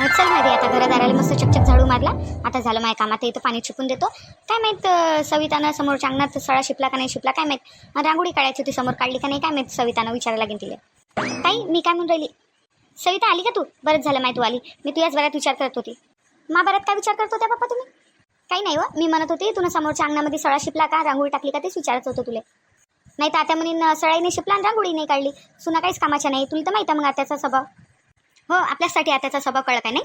चल माहिती आता घरादाराला मस्त चकचक झाडू मारला. आता झालं माझ्या कामात इथं पाणी चिपून देतो. काय माहीत सवितानं समोरच्या अंगणात सळा शिपला का नाही शिपला काय माहीत. रांगोळी काढायची होती समोर काढली का नाही काय माहीत सवितानं विचारायला लागेल तिला. ताई मी काय म्हणून राहिली? सविता आली का तू? बरंच झालं माहिती तू आली. मी तुझ्याच बऱ्यात विचार करत होती. मा बऱ्यात काय विचार करत होत्या पप्पा तुम्ही? काही नाही व मी म्हणत होती तुला समोरच्या अंगणामध्ये सळा शिपला का रांगोळी टाकली का तेच विचारत होतं तुला. नाही तर आता म्हणून सळाईने शिपला आणि रांगोळी नाही काढली. सुना काहीच कामाच्या नाही तुला तर माहिती आहे मग आत्याचा स्वभाव. हो आपल्यासाठी आत्याचा स्वभाव कळक आहे नाही?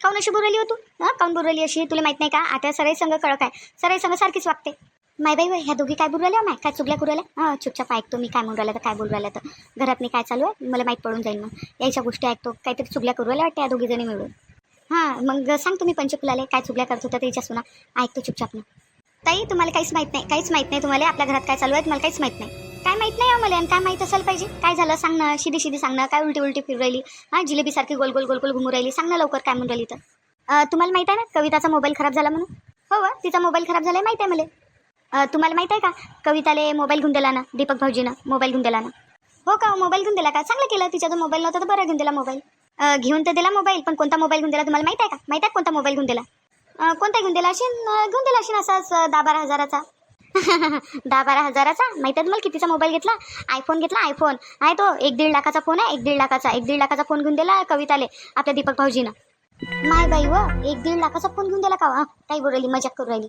काऊन अशी बुरली हो तू? हां? काऊन बुरली अशी? तुला माहीत नाही का? आता सराई संघ कळक आहे. सराई संघ सारखीच वागते. माय बाई बाई ह्या दोघी काय बोलू राहिल्या हो माय? काय चुकल्या करू राहिल्या हां चुपचाप ऐकतो मी काय म्हणून राहिलं तर काय बोलू राहिलं तर. घरात मी काय चालू आहे? मला माहीत पडून जाईल मग. यायच्या गोष्टी ऐकतो. काहीतरी चुकल्या करू राहिल्या वाटते या दोघी जणी मिळून. हां मग सांग तुम्ही पंचकुलाले काय चुकल्या करत होत्या त्याच्या सुना. ऐकतो चुपचाप ना ताई तुम्हाला काहीच माहीत नाही काहीच माहीत नाही तुम्हाला. आपल्या घरात काय चालू आहे? तुम्हाला काहीच माहीत नाही. काय माहीत नाही हो आम्हाला आणि काय माहीत असायला पाहिजे? काय झालं? सांग ना शिदी शिदी सांग ना काय उलटी उलटी फिरू राहिली? हां जिलेबीसारखी गोल गोल गोल गोल घुमू राहिली. सांग ना लवकर काय म्हणून राहिली तर. तुम्हाला माहीत आहे ना कविताचा मोबाईल खराब झाला म्हणून? हो वा तिचा मोबाईल खराब झाला माहीत आहे मला. तुम्हाला माहीत आहे का? कविताले मोबाईल घेऊन दिला ना दीपक भाऊजीनं मोबाईल घेऊन दिला ना. हो का मोबाईल घेऊन दिला का? चांगलं केलं तिचा जो मोबाईल नव्हता तर बरं घेऊन दिला मोबाईल. घेऊन तर दिला मोबाईल पण कोणता मोबाईल घेऊन दिला तुम्हाला माहीत आहे का? माहीत आहे कोणता मोबाईल घेऊन दिला? कोणता घेऊन दिला असेल? घेऊन दिला असेल असाच दहा बारा हजाराचा. दहा बारा हजाराचा? माहिती आहे तुम्हाला कितीचा मोबाईल घेतला? आयफोन घेतला आयफोन आहे तो एक दीड लाखाचा फोन आहे एक दीड लाखाचा. एक दीड लाखाचा फोन घेऊन दिला कविताले आपल्या दीपक भाऊजीनं. माय बाई व एक दीड लाखाचा फोन घेऊन दिला का वा? काही बोलू राहिली मजाक करू राहिली.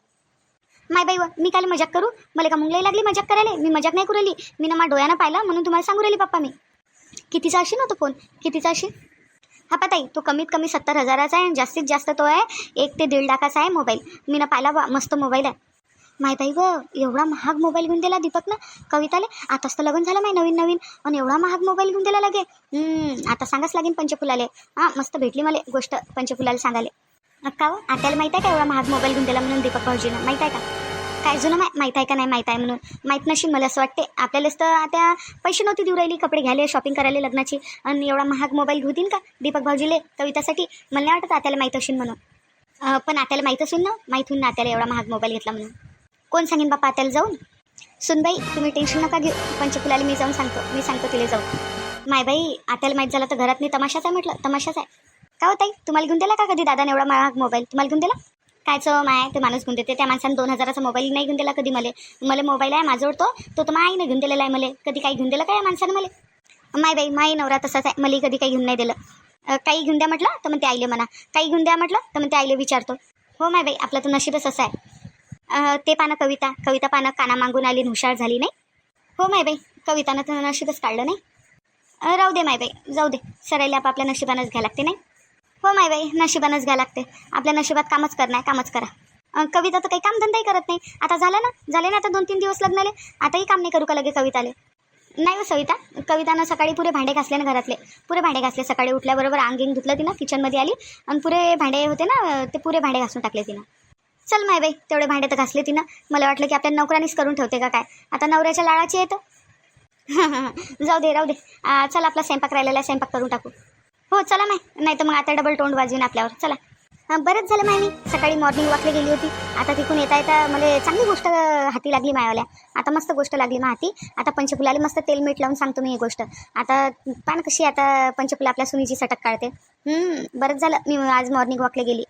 माय बाई व मी काल मजाक करू? मला का मुंगलाई लागली मजाक करायला? मी मजाक नाही करू राहिली. मी ना मा डोळ्यानं पाहिलं म्हणून तुम्हाला सांगू राहिली पप्पा मी. कितीचा अशी ना तो फोन कितीचा अशी? हा पताई तो कमीत कमी सत्तर हजाराचा आहे आणि जास्तीत जास्त तो आहे एक ते दीड लाखाचा आहे मोबाईल. मी ना पाहिला मस्त मोबाईल आहे. माय बाई व एवढा महाग मोबाईल घेऊन दिला दीपकनं कविताले. आताच तर लग्न झालं माय नवीन नवीन. आणि एवढा महाग मोबाईल घेऊन दिला लागे. आता सांगाच लागेल पंचफुलाले. हां मस्त भेटली मला गोष्ट पंचफुलाला सांगाले अक्का व हो, आत्याला माहीत आहे का एवढा महाग मोबाईल घेऊन दिला म्हणून दीपक भाऊजीनं? माहीत आहे का? काय जुनं माय माहीत आहे का नाही माहीत आहे म्हणून? माहीत नशील मला असं वाटते. आपल्यालाच तर आता पैसे नव्हते देऊ राहिली कपडे घ्यायला शॉपिंग करायला लग्नाची. आणि एवढा महाग मोबाईल घेऊ देईन का दीपक भाऊजीले कवितासाठी? मला नाही वाटत आत्याला माहीत असेल म्हणून. पण आत्याला माहीत असेल ना माहीत होईन ना आत्याला एवढा महाग मोबाईल घेतला म्हणून. कोण सांगेन बापा त्याला जाऊन? सुनबाई तुम्ही टेन्शन नका घेऊ. पंचकुलाला मी जाऊन सांगतो. मी सांगतो तिला जाऊन. मायबाई आत्याला माहीत झालं तर घरात मी तमाशाच आहे म्हटलं. तमाशाच आहे. का होताई तुम्हाला घेऊन दिला का कधी दादाने एवढा महाग मोबाईल तुम्हाला घेऊन दिला? कायचं माय? ते माणूस घेऊन देते. त्या माणसानं दोन हजाराचा मोबाईल नाही घेऊन दिला कधी मला. मला मोबाईल आहे माझं तो तो तर माईनं घेऊन दिलेला आहे मला. कधी काही घेऊन दिलं काय माणसानं मला? माय बाई माई नवरा तसाच आहे. मला कधी काही घेऊन नाही दिलं. काही घेऊन द्या म्हटलं तर मग ते आईले म्हणा. काही घेऊन द्या म्हटलं तर मग ते आईले विचारतो. हो माय बाई आपलं तर नशीबच असं आहे. ते पानं कविता कविता पानं काना मागून आली हुशार झाली नाही. हो माय बाई कवितानं तर नशीबच काढलं नाही. राहू दे मायबाई जाऊ दे. सरायला आपापल्या नशिबानंच घ्या लागते नाही? हो माय बाई नशिबानंच घ्या लागते. आपल्या नशिबात कामच करणार कामच करा. कविता तर काही कामधंदाही करत नाही. आता झालं ना? झाले ना आता दोन तीन दिवस लग्नाले? आताही काम नाही करू का लगे कविताले? नाही हो सविता. कवितानं सकाळी पुरे भांडे घासले ना घरातले. पुरे भांडे घासले. सकाळी उठल्याबरोबर अंगिंग धुतलं तिनं किचनमध्ये आली. आणि पुरे भांडे होते ना ते पुरे भांडे घासून टाकले तिनं. चल माय बाई तेवढे भांडे तर घासले तिनं. मला वाटलं की आपल्या नोकरानीच करून ठेवते का काय. आता नवऱ्याच्या लाळाची येतं जाऊ दे राहू दे. चला चल आपला स्वयंपाक राहिलेला स्वयंपाक करून टाकू. हो चला माय. नाही तर मग आता डबल तोंड वाजवीन आपल्यावर. चला. बरंच झालं माय मी. सकाळी मॉर्निंग वॉकला गेली होती. आता तिकून येता येता मला चांगली गोष्ट हाती लागली मायावाल्या. आता मस्त गोष्ट लागली मा हाती. आता पंचफुलाला मस्त तेल मीठ लावून सांगतो मी ही गोष्ट. आता पान कशी आता पंचफुला आपल्या सुनीची सटक काढते. बरंच झालं. मी आज मॉर्निंग वॉकला गेली.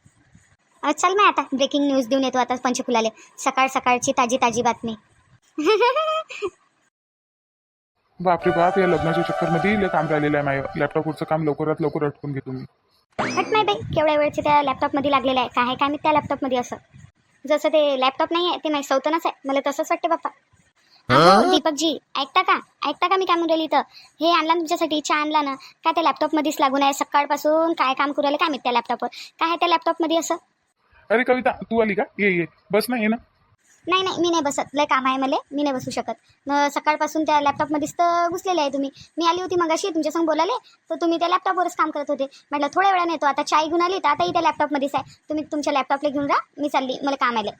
चल मग आता. ब्रेकिंग न्यूज देऊन येतो आता पंचफुलाले सकाळ सकाळची ताजी ताजी बातमी. बापरे बाप या लग्नाच्या चक्करमध्ये लय काम राहिलेलं आहे माझं लॅपटॉपवरचं काम लवकरात लवकर अटकून घेतो मी हट नाही बाई केवढ्या वेळचे त्या लॅपटॉपमध्ये लागलेलं आहे. काय आहे काय मी त्या लॅपटॉपमध्ये असं? जसं ते लॅपटॉप नाही आहे ते नाही सवतनच आहे. मला तसंच वाटते बाप्पा. अहो, दीपकजी ऐकता का? ऐकता का मी काय म्हणून राहिली तर हे आणला ना तुमच्यासाठी चहा आणला ना? काय त्या लॅपटॉपमध्येच लागून आहे? सकाळपासून काय काम करू राहिले काय मी त्या लॅपटॉपवर काय आहे त्या लॅपटॉपमध्ये असं? अरे कविता तू आली का? ये ये. बस ना ये ना. नाही नाही मी नाही बसत. लय काम आहे मला. मी नाही बसू शकत. न सकाळपासून त्या लॅपटॉपमध्येच तर घुसलेले आहे तुम्ही. मी आली होती मगाशी तुमच्यासंग बोलाले तर तुम्ही त्या लॅपटॉपवरच काम करत होते. म्हटलं थोड्या वेळाने येतो. आता चाय घेऊन आली तर आताही त्या लॅपटॉपमध्येच आहे. तुम्ही तुमच्या लॅपटॉपला घेऊन जा. मी चालली. मला काम आलं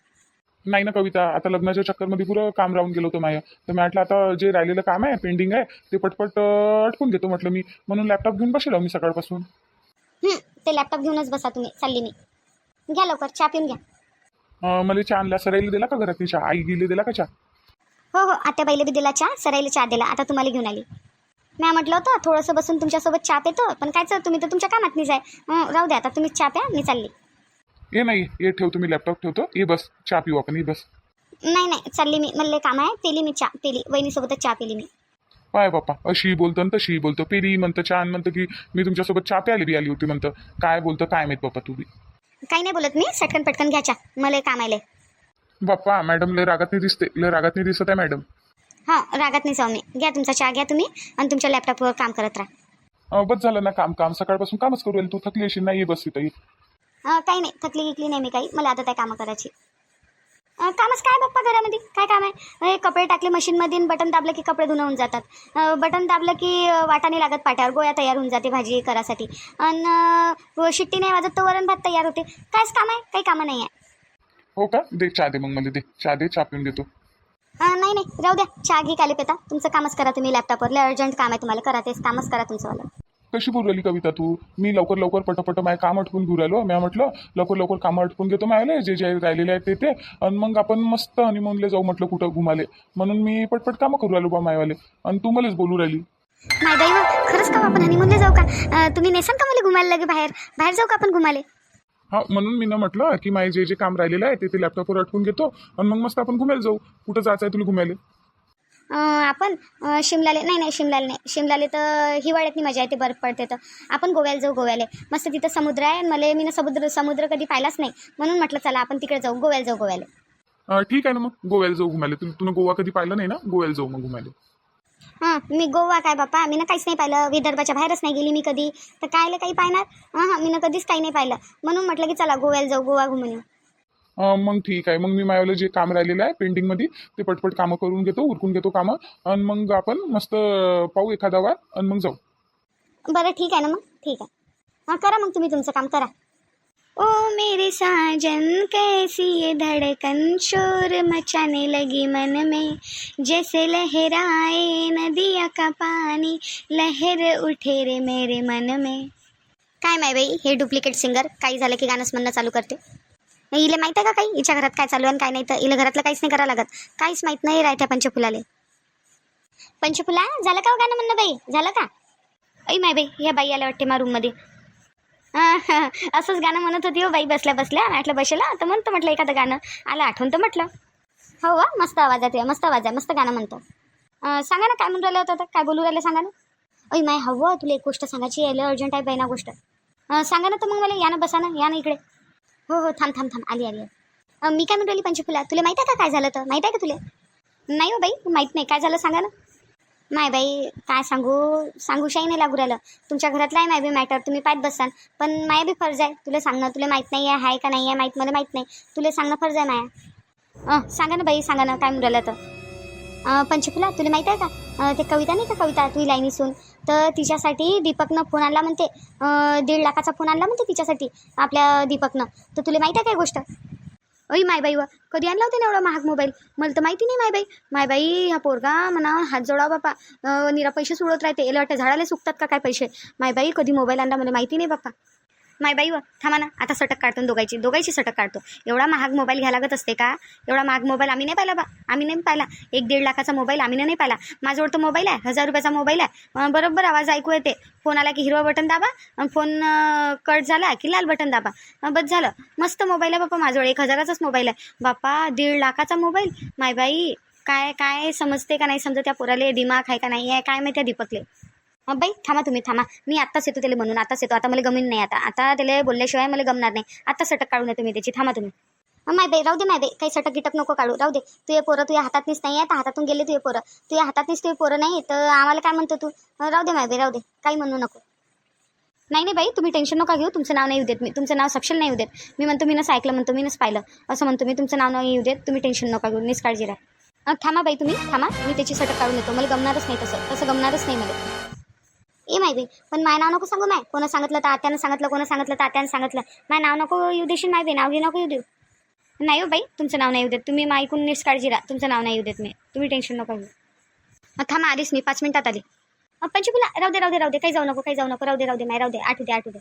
नाही ना कविता. आता लग्नाच्या चक्करमध्ये पुरं काम राहून गेलो होतं माझं तर मी म्हटलं आता जे राहिलेलं काम आहे पेंडिंग आहे ते पटपट अं, अटकून घेतो म्हटलं मी. म्हणून लॅपटॉप घेऊन बसेल मी सकाळपासून. हं, ते लॅपटॉप घेऊनच बसा तुम्ही. चालली मी. घ्या लवकर चहा पिऊन घ्या. अं, मला चहा आणला सरायला दिला का घरात चहा? आई गेली दिला का चहा? हो हो आता बाईला बी दिला चहा सराईला चहा दिला. आता तुम्हाला घेऊन आली. मी म्हटलं होतं थोडंसं बसून तुमच्यासोबत चहा पेतो पण कायचं तुम्ही तर तुमच्या कामात नाही जाय. अं, राहू द्या आता तुम्ही चहा प्या मी चालली. ये नाही ये ठेवतो मी लॅपटॉप ठेवतो. ये बस चहा पिऊ आपण ये बस. नाही नाही चालली मी लय काम आहे पेली मी चहा पेली वहिनीसोबतच चहा पेली मी. पाय बाप्पा अशी बोलतो आणि तशी बोलतो. पेरी म्हणतं छान म्हणतं की मी तुमच्यासोबत चहा प्यायला बी आली होती म्हणतं. काय बोलतं काय माहीत बाप्पा तू बी. काही नाही बोलत मी. सटकन पटकन घ्या चहा. मला काम आहे लय. बाप्पा मॅडम लय रागात नाही दिसते. लय रागात नाही दिसत आहे मॅडम. हां रागात नाही जाऊ मी. घ्या तुमचा चहा घ्या तुम्ही. आणि तुमच्या लॅपटॉपवर काम करत राहा. अं, बस झालं ना काम. काम सकाळपासून कामच करू राहिली. तू थकली अशी नाही बस इथं काही नाही. थकली गिकली नाही मी काही. मला आता त्या कामं करायची. कामच काय बाप्पा घरामध्ये? काय काम आहे? हे कपडे टाकले मशीनमध्ये बटन दाबलं की कपडे धुणं होऊन जातात. बटन दाबलं की अं, वाटा नाही लागत पाट्यावर गोळ्या तयार होऊन जाते भाजी करासाठी. आणि शिट्टी नाही वाजत तर वरण भात तयार होते. कायच काम आहे? काही कामं नाही आहे. हो का? दे चहा दे मग मला दे. चहा दे चहा पिऊन देतो. नाही नाही. राहू द्या. चहा घे काले पेता तुमचं कामच करा तुम्ही लॅपटॉपवर लय अर्जंट काम आहे तुम्हाला. करा तेच. कामच करा तुमचंवालं कशी बोलू राहिली कविता तू? मी लवकर लवकर पटपट माझ्या काम अटकून घेऊ राहिलो. मी म्हटलं लवकर लवकर कामं अटकून घेतो माझ्याला जे जे राहिलेले आहेत ते ते. आणि मग आपण मस्त हनीमूनला जाऊ म्हटलं कुठं घुमाले. म्हणून मी पटपट कामं करू राहिलो बा मायवाले आणि तू मलाच बोलू राहिली. बाई हो, खरंच का आपण हनीमूनला जाऊ का? अं, तुम्ही नेसान का मला घुमायला लगे बाहेर? बाहेर जाऊ का आपण घुमाले? हा म्हणून मी ना म्हटलं की माझे जे जे काम राहिलेलं आहे ते ते लॅपटॉपवर अटकून घेतो. आणि मग मस्त आपण घुमायला जाऊ. कुठं जायचं आहे तुला घुमायला? आपण शिमलाले नाही नाही शिमलाले नाही. शिमलाले तर हिवाळ्यात नाही मजा येते बर्फ पडते तर. आपण गोव्याला जाऊ गोव्याला. मस्त तिथं समुद्र आहे मला मी ना समुद्र समुद्र कधी पाहिलाच नाही. म्हणून म्हटलं चला आपण तिकडे जाऊ गोव्याला जाऊ गोव्याला. ठीक आहे ना मग. गोव्याला जाऊ घुमायला. तू तुला गोवा कधी पाहिलं नाही ना? गोव्याला जाऊ मग घुमायला. हां मी गोवा काय बापा मी ना काहीच नाही पाहिलं. विदर्भाच्या बाहेरच नाही गेली मी कधी. तर कायला काही पाहणार? हां हां मी ना कधीच काही नाही पाहिलं. म्हणून म्हटलं की चला गोव्याला जाऊ गोवा घुमून मग ठीक आहे. मग मी माझ्यावालं जे काम राहिलेलं आहे पेंटिंगमध्ये ते पटपट कामं करून घेतो उरकून घेतो कामं. आणि मग आपण मस्त पाहू एखादा वार आणि मग जाऊ. बरं ठीक आहे ना मग? ठीक आहे. हां करा मग तुम्ही तुमचं काम करा. ओ मेरे साजन कैसी ये धड़कन? शोर मचाने लगी मन में। जैसे लहराए नदिया का पानी लहर उठे रे मेरे मन में। काय माय बाई हे डुप्लिकेट सिंगर काही झालं की गाणंच म्हणणं चालू करते? इले माहिती आहे का काही? हिच्या घरात काय चालू आहे आणि काय नाही तर इले घरातलं काहीच नाही करावं लागत. काहीच माहीत नाही राहत्या पंचफुलाले. पंचफुला? झालं का हो गाणं म्हणणं बाई? झालं का? ऐ माय बाई ह्या बाई आल्या वाटते मा रूममध्ये असंच गाणं म्हणत होती हो बाई बसल्या बसल्या. म्हटलं बसेला तर म्हणतो म्हटलं एखादं गाणं. आलं आठवण तर म्हटलं. हो वा मस्त आवाज आहे मस्त आवाज आहे मस्त गाणं म्हणतो. सांगा ना काय म्हणून राहिलं होतं काय बोलू राहिलं सांगा ना? ऐ माय हवं तुला एक गोष्ट सांगायची यायला अर्जंट आहे बाई ना गोष्ट. सांगा ना तर मग मला या ना बसा ना या ना इकडे. हो हो थांब थांब थांब. आली आली आली. मी काय म्हणून राहिली पंचफुला तुला माहीत आहे का काय झालं तर माहीत आहे का तुला? नाही हो बाई माहीत नाही. काय झालं सांगा ना. माय बाई काय सांगू? सांगूशाही नाही लागू राहिलं. तुमच्या घरातलं आहे माय बी मॅटर तुम्ही पाहत बसाल. पण माया बी फर्ज आहे. तुला सांगणं तुला माहीत नाही आहे हाय का नाही आहे माहीत मला माहीत नाही. तुला सांगणं फर्ज आहे माया. अं, सांगा ना बाई सांगा ना काय म्हणून राहिलं तर अं, पंचफुला तुला माहीत आहे का? अं, ते कविता नाही का कविता? तुझी लाईनीसून तर तिच्यासाठी दीपकनं फोन आणला म्हणते. दीड लाखाचा फोन आणला म्हणते तिच्यासाठी आपल्या दीपकनं. तर तुला माहीत आहे काय गोष्ट? अई मायबाई व कधी आणला होता ना एवढा महाग मोबाईल? मला तर माहिती नाही मायबाई. मायबाई हा पोरगा म्हणा हात जोडा बापा. निरा पैसे सोडत राहते. याला वाटतं झाडाला सुकतात का काय पैसे? मायबाई कधी मोबाईल आणला मला माहिती नाही बापा. माय बाई व थांबा ना. आता सटक काढतो ना दोघायची. दोघायची सटक काढतो. एवढा महाग मोबाईल घ्यायला लागत असते का? एवढा महाग मोबाईल आम्ही नाही पाहिला बा. आम्ही नाही पाहिला. एक दीड लाखाचा मोबाईल आम्ही नाही पाहिला. माझ्याजवळ तो मोबाईल आहे. हजार रुपयाचा मोबाईल आहे. बरोबर आवाज ऐकू येते. फोन आला की हिरवा बटन दाबा. फोन कट झाला की लाल बटन दाबा. बस झालं. मस्त मोबाईल आहे बाप्पा माझ्याजवळ. एक हजाराचाच मोबाईल आहे. बाप्पा दीड लाखाचा मोबाईल माय बाई काय काय समजते का नाही समजत? त्या पोराले दिमाग आहे का नाही? आहे काय माहिती आहे दीपकले? बाई थांबा तुम्ही थांबा. मी आत्ताच येतो त्याला म्हणून आत्ताच येतो. आता मला गमीन नाही आता. आता त्याला बोलल्याशिवाय मला गमणार नाही. आत्ता सटक काढून तुम्ही त्याची. थांबा तुम्ही. माय बाई राहू दे माय बाई. काही सटक गिटक नको काढू. राहू दे. तू हे पोरं तुझ्या हातातनीच नाही आहे तर हातातून गेले तुझे पोरं. तुझ्या हातातनीच तुझे पोरं नाही तर आम्हाला काय म्हणतो तू? राहू दे माय बाई राहू दे. काही म्हणू नको. नाही नाही बाई तुम्ही टेन्शन नका घेऊ. तुमचं नाव नाही येऊ देत. मी तुमचं नाव सक्षल नाही येऊ देत. मी म्हणतो मी नस ऐकलं म्हणतो मी नस पाहिलं असं म्हणतो मी तुमचं नाव नाही येऊ देत. तुम्ही टेन्शन नका घेऊ. निष्काळजी राहा. थांबा बाई तुम्ही. थांबा. मी त्याची सटक काढून येतो. मला गमणारच नाही तसं. तसं गमणारच नाही मला. ए माय बहीण पण माय नाव नको सांगू माय. कोणा सांगितलं तर आत्यानं सांगितलं कोणा सांगितलं तर आत्यानं सांगितलं. माय नाव नको येऊ देशील माय बाई नाव घे नको येऊ देऊ. नाही हो बाई तुमचं नाव नाही येऊ देत. तुम्ही मा ऐकून निष्काळजी राहा. तुमचं नाव नाही येऊ देत मी. तुम्ही टेन्शन नका घेऊ. थांबा आधीच मी पाच मिनिटात आली. पंचकुला राहू दे राहू दे राहू दे. काही जाऊ नको काही जाऊ नको. राहू दे राहू दे माय राहू दे. आठवू दे आठवू दे.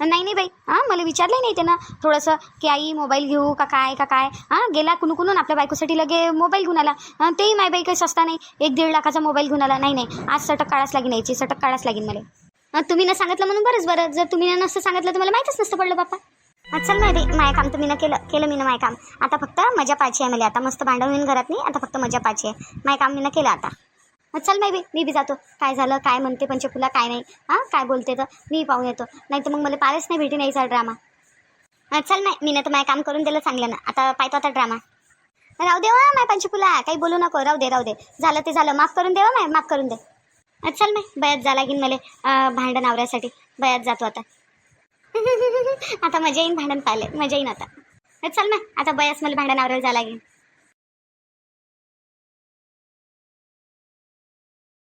नाही नाही बाई. हां मला विचारलं नाही त्यानं थोडंसं की आई मोबाईल घेऊ का काय का काय? हां गेला कुणू कुणून आपल्या बायकोसाठी लगे मोबाईल घेऊन आला. तेही माय बाई काही सस्ता नाही. एक दीड लाखाचा मोबाईल घेऊन आला. नाही नाही. आज सटक काढाच लागेल यायची सटक काढाच लागेल मला. तुम्ही न सांगितलं म्हणून बरंच बरं. जर तुम्ही नसतं सांगितलं तर मला माहीतच नसतं पडलं बापा हा, चल नाही रे माय काम तुम्ही ना केलं केलं मी ना माय काम. आता फक्त मजा पाहिजे आहे मला. आता मस्त भांडण घरात नाही आता फक्त मजा पाहिजे आहे. माय काम मी ना केलं आता. चल नाही बी मी बी जातो. काय झालं काय म्हणते पंचफुला काय नाही. हां काय बोलते तर मी पाहून येतो. नाही तर मग मला पाहिलंच नाही भेटी नाहीचा ड्रामा चल नाही मी नाही तर माय काम करून दिलं चांगलं ना. आता पाहतो आता ड्रामा राहू दे माय पंचफुला काही बोलू नको. राहू दे राहू दे. झालं ते झालं. माफ करून देवा माय माफ करून दे. चल माय बयात जा लागेल मला भांडण आवऱ्यासाठी बयात जातो आता. आता मजा येईन भांडण पाहिले मजा येईन आता. चल ना आता बयास मला भांडण आवरायला जा लागेल